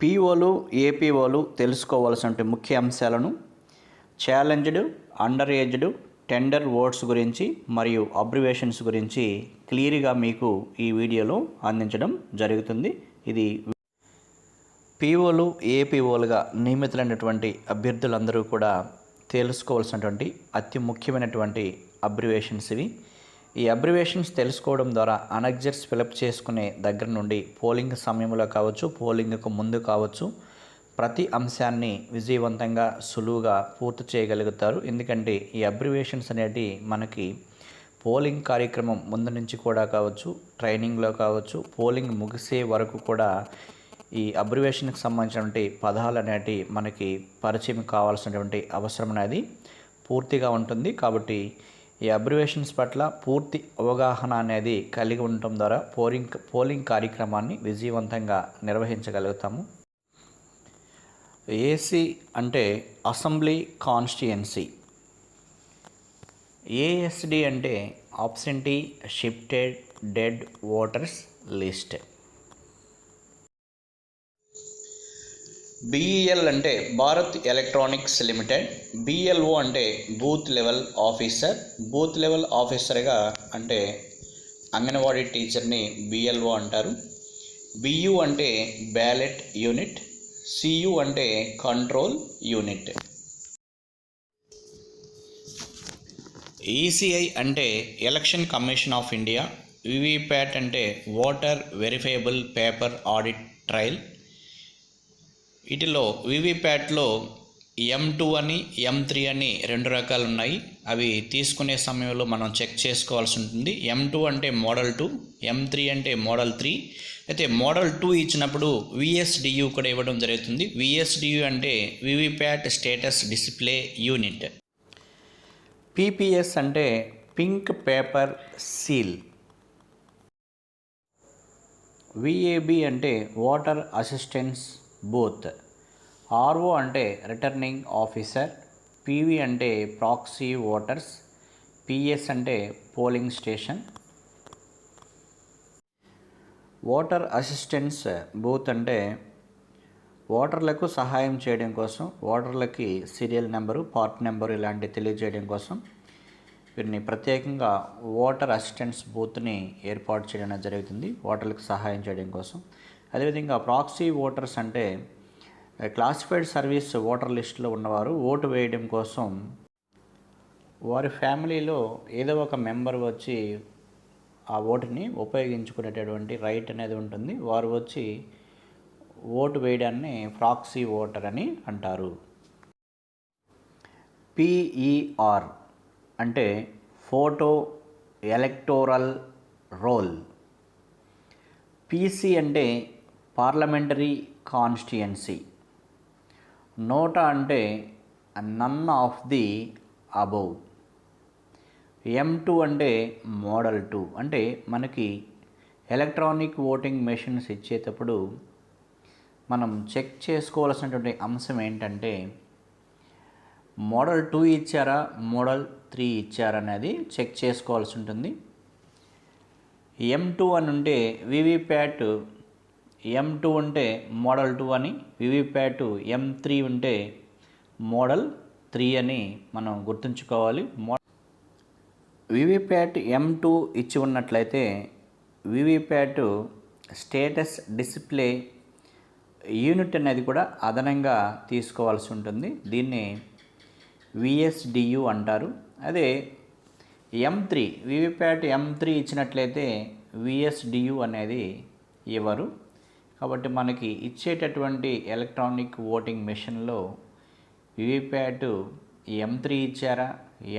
పీఓలు ఏపీఓలు తెలుసుకోవాల్సిన ముఖ్య అంశాలను challenged under aged tender votes గురించి మరియు అబ్రివేషన్స్ గురించి క్లియర్గా మీకు ఈ వీడియోలో అందించడం జరుగుతుంది. ఇది పీఓలు ఏపీఓలుగా నియమితులైనటువంటి అభ్యర్థులందరూ కూడా తెలుసుకోవాల్సినటువంటి అతి ముఖ్యమైనటువంటి అబ్రివేషన్స్ ఇవి. ఈ అబ్రివేషన్స్ తెలుసుకోవడం ద్వారా అనగ్జర్స్ ఫిలప్ చేసుకునే దగ్గర నుండి పోలింగ్ సమయంలో కావచ్చు పోలింగ్కు ముందు కావచ్చు ప్రతి అంశాన్ని విజయవంతంగా సులువుగా పూర్తి చేయగలుగుతారు. ఎందుకంటే ఈ అబ్రివేషన్స్ అనేటి మనకి పోలింగ్ కార్యక్రమం ముందు నుంచి కూడా కావచ్చు ట్రైనింగ్లో కావచ్చు పోలింగ్ ముగిసే వరకు కూడా ఈ అబ్రివేషన్కి సంబంధించినటువంటి పదాలు అనేటి మనకి పరిచయం కావాల్సినటువంటి అవసరం అనేది పూర్తిగా ఉంటుంది. కాబట్టి ఈ అబ్రివేషన్స్ పట్ల పూర్తి అవగాహన అనేది కలిగి ఉండటం ద్వారా పోలింగ్ పోలింగ్ కార్యక్రమాన్ని విజయవంతంగా నిర్వహించగలుగుతాము. ఏసీ అంటే అసెంబ్లీ కాన్స్టిట్యుయెన్సీ ఏఎస్డి అంటే absentee shifted dead voters list BEL అంటే భారత్ ఎలక్ట్రానిక్స్ లిమిటెడ్. బిఎల్ఓ అంటే booth level officer. Booth level ఆఫీసర్గా అంటే అంగన్వాడీ టీచర్ని బిఎల్ఓ అంటారు. బియు అంటే బ్యాలెట్ యూనిట్. సియు అంటే కంట్రోల్ యూనిట్. ఈసీఐ అంటే Election Commission of India. VVPAT అంటే voter verifiable paper audit trail. వీటిలో వివిప్యాట్లో ఎం టూ అని ఎం త్రీ అని రెండు రకాలు ఉన్నాయి అవి తీసుకునే సమయంలో మనం చెక్ చేసుకోవాల్సి ఉంటుంది. ఎం టూ అంటే మోడల్ టూ ఎం త్రీ అంటే మోడల్ త్రీ అయితే మోడల్ టూ ఇచ్చినప్పుడు విఎస్డియు కూడా ఇవ్వడం జరుగుతుంది. విఎస్డియు అంటే VVPAT status display unit PPS అంటే పింక్ పేపర్ సీల్ విఏబి అంటే వాటర్ అసిస్టెన్స్ బూత్. ఆర్ఓ అంటే రిటర్నింగ్ ఆఫీసర్ పీవీ అంటే ప్రాక్సీ ఓటర్స్ పిఎస్ అంటే polling station. Voter assistance booth అంటే ఓటర్లకు సహాయం చేయడం కోసం ఓటర్లకి సీరియల్ నెంబరు పార్ట్ నెంబరు ఇలాంటివి తెలియజేయడం కోసం వీరిని ప్రత్యేకంగా ఓటర్ అసిస్టెన్స్ బూత్ని ఏర్పాటు చేయడం జరుగుతుంది. ఓటర్లకు సహాయం చేయడం కోసం. అదేవిధంగా ప్రాక్సీ ఓటర్స్ అంటే క్లాసిఫైడ్ సర్వీస్ ఓటర్ లిస్టులో ఉన్నవారు ఓటు వేయడం కోసం వారి ఫ్యామిలీలో ఏదో ఒక మెంబర్ వచ్చి ఆ ఓటుని ఉపయోగించుకునేటటువంటి రైట్ అనేది ఉంటుంది. వారు వచ్చి ఓటు వేయడాన్ని ప్రాక్సీ ఓటర్ అని అంటారు. పిఈఆర్ అంటే ఫోటో ఎలక్టోరల్ రోల్. పీసీ అంటే పార్లమెంటరీ కాన్స్టిట్యుయెన్సీ. నోటా అంటే none of the above. M two అంటే మోడల్ టూ. అంటే మనకి ఎలక్ట్రానిక్ ఓటింగ్ మెషిన్స్ ఇచ్చేటప్పుడు మనం చెక్ చేసుకోవాల్సినటువంటి అంశం ఏంటంటే మోడల్ టూ ఇచ్చారా మోడల్ త్రీ ఇచ్చారా అనేది చెక్ చేసుకోవాల్సి ఉంటుంది. ఎం టూ అని ఉంటే వివిప్యాట్ ఎం టూ ఉంటే మోడల్ టూ అని వివిప్యాట్ ఎం త్రీ ఉంటే మోడల్ త్రీ అని మనం గుర్తుంచుకోవాలి. మో వివిప్యాట్ ఎం టూ ఇచ్చి ఉన్నట్లయితే వివిప్యాట్ స్టేటస్ డిస్ప్లే యూనిట్ అనేది కూడా అదనంగా తీసుకోవాల్సి ఉంటుంది. దీన్ని విఎస్డియు అంటారు. అదే M three VVPAT M three ఇచ్చినట్లయితే విఎస్డియు అనేది ఇవ్వరు. కాబట్టి మనకి ఇచ్చేటటువంటి ఎలక్ట్రానిక్ ఓటింగ్ మెషిన్లో వివిప్యాట్ ఎం త్రీ ఇచ్చారా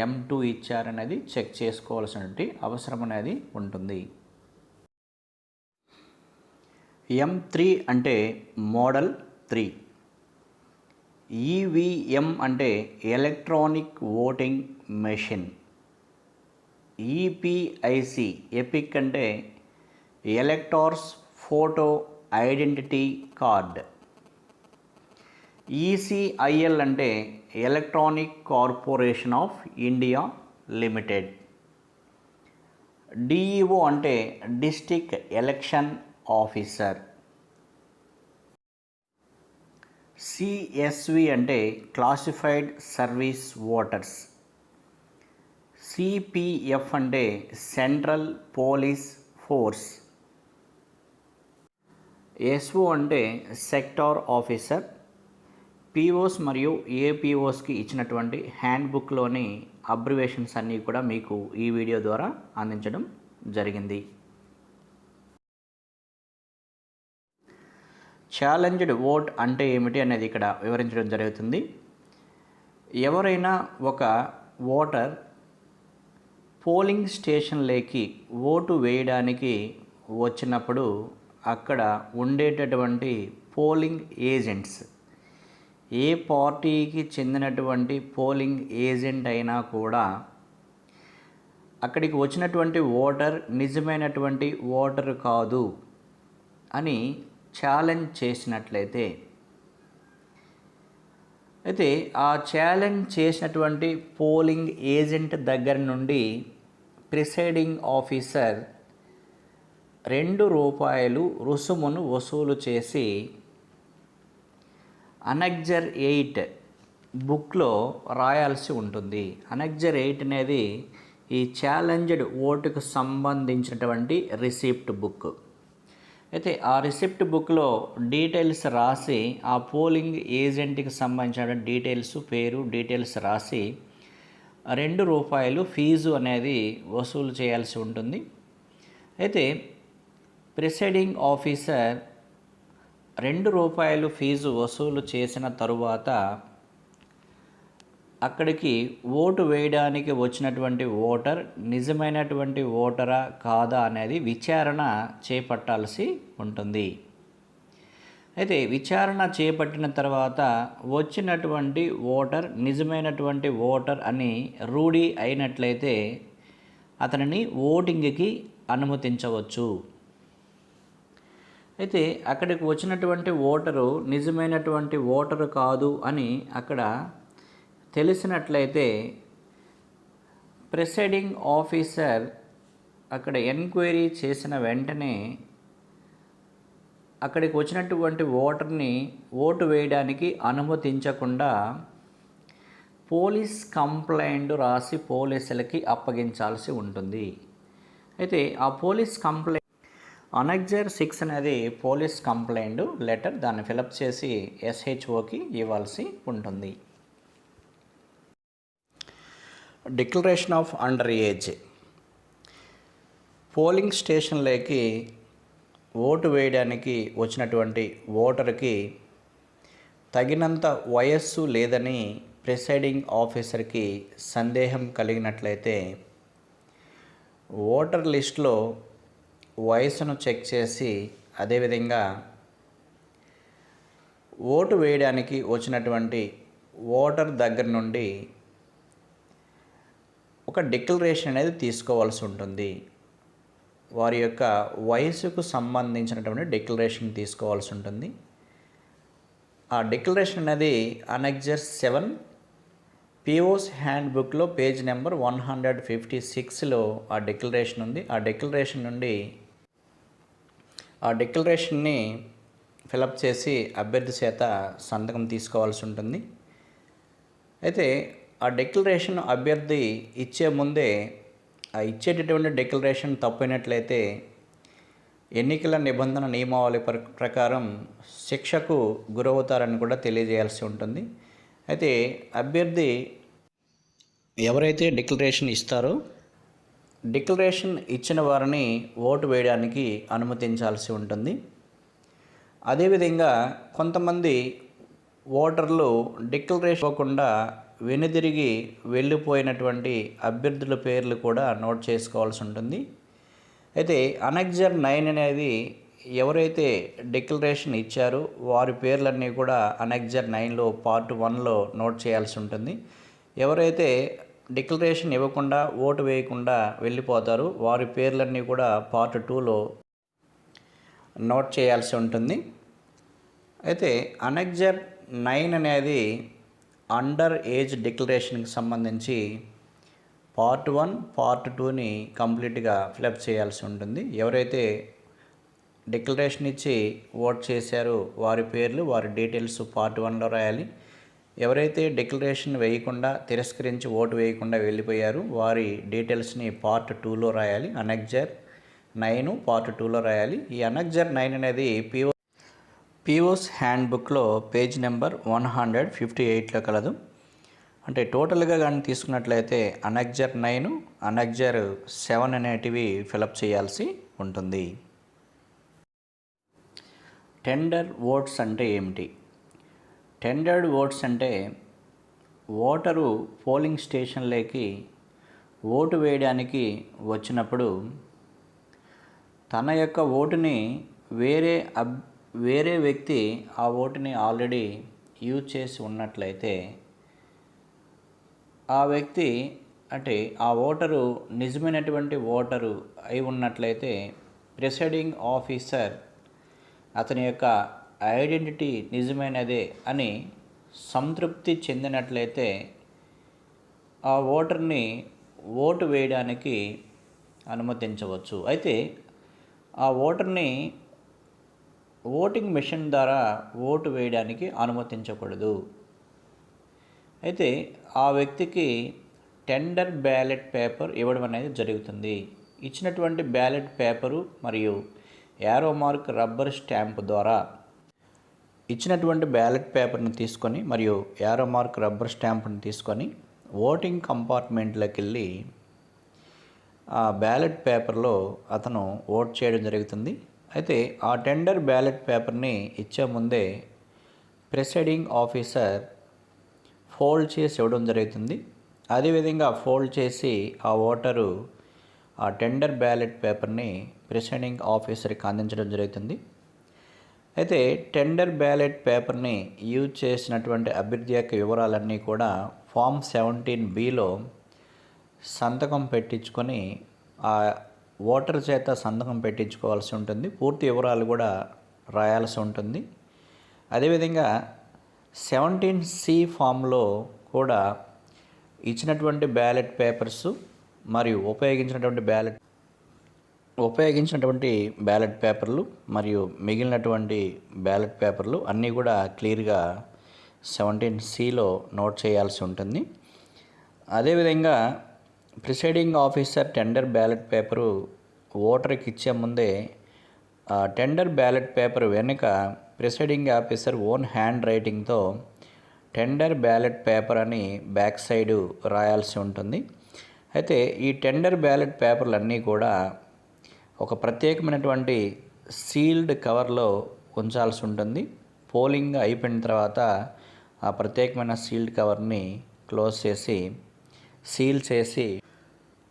ఎం టూ ఇచ్చారనేది చెక్ చేసుకోవాల్సినటువంటి అవసరం అనేది ఉంటుంది. ఎం త్రీ అంటే మోడల్ త్రీ ఈవీఎం అంటే electronic voting machine. EPIC EPIC అంటే electors photo identity card. ECIL అంటే electronic corporation of India limited. DEO అంటే డిస్టిక్ ఎలక్షన్ ఆఫీసర్. సిఎస్వి అంటే క్లాసిఫైడ్ సర్వీస్ ఓటర్స్. సిపిఎఫ్ అంటే సెంట్రల్ పోలీస్ ఫోర్స్. ఎస్ఓ అంటే sector officer. POs మరియు ఏపీఓస్కి ఇచ్చినటువంటి హ్యాండ్బుక్లోని abbreviations అన్నీ కూడా మీకు ఈ వీడియో ద్వారా అందించడం జరిగింది. ఛాలెంజ్డ్ ఓట్ అంటే ఏమిటి అనేది ఇక్కడ వివరించడం జరుగుతుంది. ఎవరైనా ఒక ఓటర్ పోలింగ్ స్టేషన్లోకి ఓటు వేయడానికి వచ్చినప్పుడు అక్కడ ఉండేటటువంటి పోలింగ్ ఏజెంట్స్. ఏ పార్టీకి చెందినటువంటి పోలింగ్ ఏజెంట్ అయినా కూడా అక్కడికి వచ్చినటువంటి ఓటర్ నిజమైనటువంటి ఓటర్ కాదు అని ఛాలెంజ్ చేసినట్లయితే అయితే ఆ ఛాలెంజ్ చేసినటువంటి పోలింగ్ ఏజెంట్ దగ్గర నుండి ప్రిసైడింగ్ ఆఫీసర్ రెండు రూపాయలు రుసుమును వసూలు చేసి అనగ్జర్ ఎయిట్ బుక్లో రాయాల్సి ఉంటుంది. అనగ్జర్ ఎయిట్ అనేది ఈ ఛాలెంజ్డ్ ఓటుకు సంబంధించినటువంటి రిసిప్ట్ బుక్. అయితే ఆ రిసిప్ట్ బుక్లో డీటెయిల్స్ రాసి ఆ పోలింగ్ ఏజెంట్కి సంబంధించిన డీటెయిల్స్ పేరు డీటెయిల్స్ రాసి రెండు రూపాయలు ఫీజు అనేది వసూలు చేయాల్సి ఉంటుంది. అయితే ప్రిసైడింగ్ ఆఫీసర్ రెండు రూపాయలు ఫీజు వసూలు చేసిన తరువాత అక్కడికి ఓటు వేయడానికి వచ్చినటువంటి ఓటర్ నిజమైనటువంటి ఓటరా కాదా అనేది విచారణ చేపట్టాల్సి ఉంటుంది. అయితే విచారణ చేపట్టిన తర్వాత వచ్చినటువంటి ఓటర్ నిజమైనటువంటి ఓటర్ అని రూఢీ అయినట్లయితే అతనిని ఓటింగ్కి అనుమతించవచ్చు. అయితే అక్కడికి వచ్చినటువంటి ఓటరు నిజమైనటువంటి ఓటరు కాదు అని అక్కడ తెలిసినట్లయితే ప్రిసైడింగ్ ఆఫీసర్ అక్కడ ఎంక్వైరీ చేసిన వెంటనే అక్కడికి వచ్చినటువంటి ఓటర్ని ఓటు వేయడానికి అనుమతించకుండా పోలీస్ కంప్లైంట్ రాసి పోలీసులకి అప్పగించాల్సి ఉంటుంది. అయితే ఆ పోలీస్ కంప్లైంట్ అనెక్జర్ సిక్స్ అనేది పోలీస్ కంప్లైంట్ లెటర్. దాన్ని ఫిలప్ చేసి ఎస్హెచ్ఓకి ఇవ్వాల్సి ఉంటుంది. Declaration of under age. Polling స్టేషన్లోకి vote వేయడానికి వచ్చినటువంటి ఓటర్కి తగినంత వయస్సు లేదని ప్రిసైడింగ్ ఆఫీసర్కి సందేహం కలిగినట్లయితే ఓటర్ లిస్ట్లో వయసును చెక్ చేసి అదేవిధంగా ఓటు వేయడానికి వచ్చినటువంటి ఓటర్ దగ్గర నుండి ఒక డిక్లరేషన్ అనేది తీసుకోవాల్సి ఉంటుంది. వారి యొక్క వయసుకు సంబంధించినటువంటి డిక్లరేషన్ తీసుకోవాల్సి ఉంటుంది. ఆ డిక్లరేషన్ అనేది అనెక్జర్ సెవెన్ పిఓస్ హ్యాండ్ బుక్లో page number one hundred fifty సిక్స్లో ఆ డిక్లరేషన్ ఉంది. ఆ డిక్లరేషన్ నుండి ఆ డిక్లరేషన్ని ఫిలప్ చేసి అభ్యర్థి చేత సంతకం తీసుకోవాల్సి ఉంటుంది. అయితే ఆ డిక్లరేషన్ అభ్యర్థి ఇచ్చే ముందే ఆ ఇచ్చేటటువంటి డిక్లరేషన్ తప్పైనట్లయితే ఎన్నికల నిబంధన నియమావళి ప్రకారం శిక్షకు గురవుతారని కూడా తెలియజేయాల్సి ఉంటుంది. అయితే అభ్యర్థి ఎవరైతే డిక్లరేషన్ ఇస్తారో డిక్లరేషన్ ఇచ్చిన వారిని ఓటు వేయడానికి అనుమతించాల్సి ఉంటుంది. అదేవిధంగా కొంతమంది ఓటర్లు డిక్లరేషన్ ఇవ్వకుండా వెనుదిరిగి వెళ్ళిపోయినటువంటి అభ్యర్థుల పేర్లు కూడా నోట్ చేసుకోవాల్సి ఉంటుంది. అయితే అనెక్జర్ నైన్ అనేది ఎవరైతే డిక్లరేషన్ ఇచ్చారో వారి పేర్లన్నీ కూడా అనెక్జర్ నైన్లో పార్ట్ వన్లో నోట్ చేయాల్సి ఉంటుంది. ఎవరైతే డిక్లరేషన్ ఇవ్వకుండా ఓటు వేయకుండా వెళ్ళిపోతారు. వారి పేర్లన్నీ కూడా పార్ట్ టూలో నోట్ చేయాల్సి ఉంటుంది. అయితే అనెక్జర్ నైన్ అనేది అండర్ ఏజ్ డిక్లరేషన్కి సంబంధించి పార్ట్ వన్ పార్ట్ టూని కంప్లీట్గా ఫిలప్ చేయాల్సి ఉంటుంది. ఎవరైతే డిక్లరేషన్ ఇచ్చి ఓట్ చేశారో వారి పేర్లు వారి డీటెయిల్స్ పార్ట్ వన్లో రాయాలి. ఎవరైతే డిక్లరేషన్ వేయకుండా తిరస్కరించి ఓటు వేయకుండా వెళ్ళిపోయారు వారి డీటెయిల్స్ని పార్ట్ టూలో రాయాలి. అనెక్జర్ నైన్ పార్ట్ టూలో రాయాలి. ఈ అనెక్జర్ నైన్ అనేది పిఓ పిఓస్ హ్యాండ్ బుక్లో page number one hundred fifty ఎయిట్లో కలదు. అంటే టోటల్గా కానీ తీసుకున్నట్లయితే అనెక్జర్ నైన్ అనెక్జర్ సెవెన్ అనేటివి ఫిలప్ చేయాల్సి ఉంటుంది. టెండర్ ఓట్స్ అంటే ఏమిటి? టెండర్డ్ ఓట్స్ అంటే ఓటరు పోలింగ్ స్టేషన్లోకి ఓటు వేయడానికి వచ్చినప్పుడు తన యొక్క ఓటుని వేరే అబ్ వేరే వ్యక్తి ఆ ఓటుని ఆల్రెడీ యూజ్ చేసి ఉన్నట్లయితే ఆ వ్యక్తి అంటే ఆ ఓటరు నిజమైనటువంటి ఓటరు అయి ఉన్నట్లయితే ప్రిసైడింగ్ ఆఫీసర్ అతని యొక్క ఐడెంటిటీ నిజమైనదే అని సంతృప్తి చెందినట్లయితే ఆ ఓటర్ని ఓటు వేయడానికి అనుమతించవచ్చు. అయితే ఆ ఓటర్ని ఓటింగ్ మెషిన్ ద్వారా ఓటు వేయడానికి అనుమతించకూడదు. అయితే ఆ వ్యక్తికి టెండర్ బ్యాలెట్ పేపర్ ఇవ్వడం అనేది జరుగుతుంది. ఇచ్చినటువంటి బ్యాలెట్ పేపరు మరియు యారో మార్క్ రబ్బర్ స్టాంప్ ద్వారా ఇచ్చినటువంటి బ్యాలెట్ పేపర్ని తీసుకొని మరియు యారో మార్క్ రబ్బర్ స్టాంప్ని తీసుకొని ఓటింగ్ కంపార్ట్మెంట్లోకి వెళ్ళి ఆ బ్యాలెట్ పేపర్లో అతను ఓట్ చేయడం జరుగుతుంది. అయితే ఆ టెండర్ బ్యాలెట్ పేపర్ని ఇచ్చే ముందే ప్రిసైడింగ్ ఆఫీసర్ ఫోల్డ్ చేసి ఇవ్వడం జరుగుతుంది. అదేవిధంగా ఫోల్డ్ చేసి ఆ ఓటరు ఆ టెండర్ బ్యాలెట్ పేపర్ని ప్రిసైడింగ్ ఆఫీసర్కి అందించడం జరుగుతుంది. అయితే టెండర్ బ్యాలెట్ పేపర్ని యూజ్ చేసినటువంటి అభ్యర్థి యొక్క వివరాలన్నీ కూడా ఫామ్ సెవెంటీన్ బిలో సంతకం పెట్టించుకొని ఆ ఓటర్ చేత సంతకం పెట్టించుకోవాల్సి ఉంటుంది. పూర్తి వివరాలు కూడా రాయాల్సి ఉంటుంది. అదేవిధంగా సెవెంటీన్ సి ఫామ్లో కూడా ఇచ్చినటువంటి బ్యాలెట్ పేపర్స్ మరియు ఉపయోగించినటువంటి బ్యాలెట్ ఉపయోగించినటువంటి బ్యాలెట్ పేపర్లు మరియు మిగిలినటువంటి బ్యాలెట్ పేపర్లు అన్నీ కూడా క్లియర్గా సెవెంటీన్ సిలో నోట్ చేయాల్సి ఉంటుంది. అదేవిధంగా presiding officer tender ballot paper ఓటర్కి ఇచ్చే ముందే టెండర్ బ్యాలెట్ పేపర్ వెనుక ప్రిసైడింగ్ ఆఫీసర్ ఓన్ హ్యాండ్ రైటింగ్తో టెండర్ బ్యాలెట్ పేపర్ అని బ్యాక్ సైడు రాయాల్సి ఉంటుంది. అయితే ఈ టెండర్ బ్యాలెట్ పేపర్లు అన్నీ కూడా ఒక ప్రత్యేకమైనటువంటి సీల్డ్ కవర్లో ఉంచాల్సి ఉంటుంది. పోలింగ్ అయిపోయిన తర్వాత ఆ ప్రత్యేకమైన సీల్డ్ కవర్ని క్లోజ్ చేసి సీల్ చేసి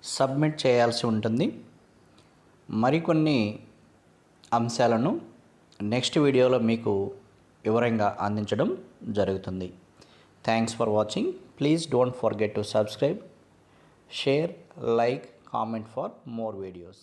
సబ్మిట్ చేయాల్సి ఉంటుంది. మరికొన్ని అంశాలను నెక్స్ట్ వీడియోలో మీకు వివరంగా అందించడం జరుగుతుంది. Thanks for watching please don't forget to subscribe share like comment for more videos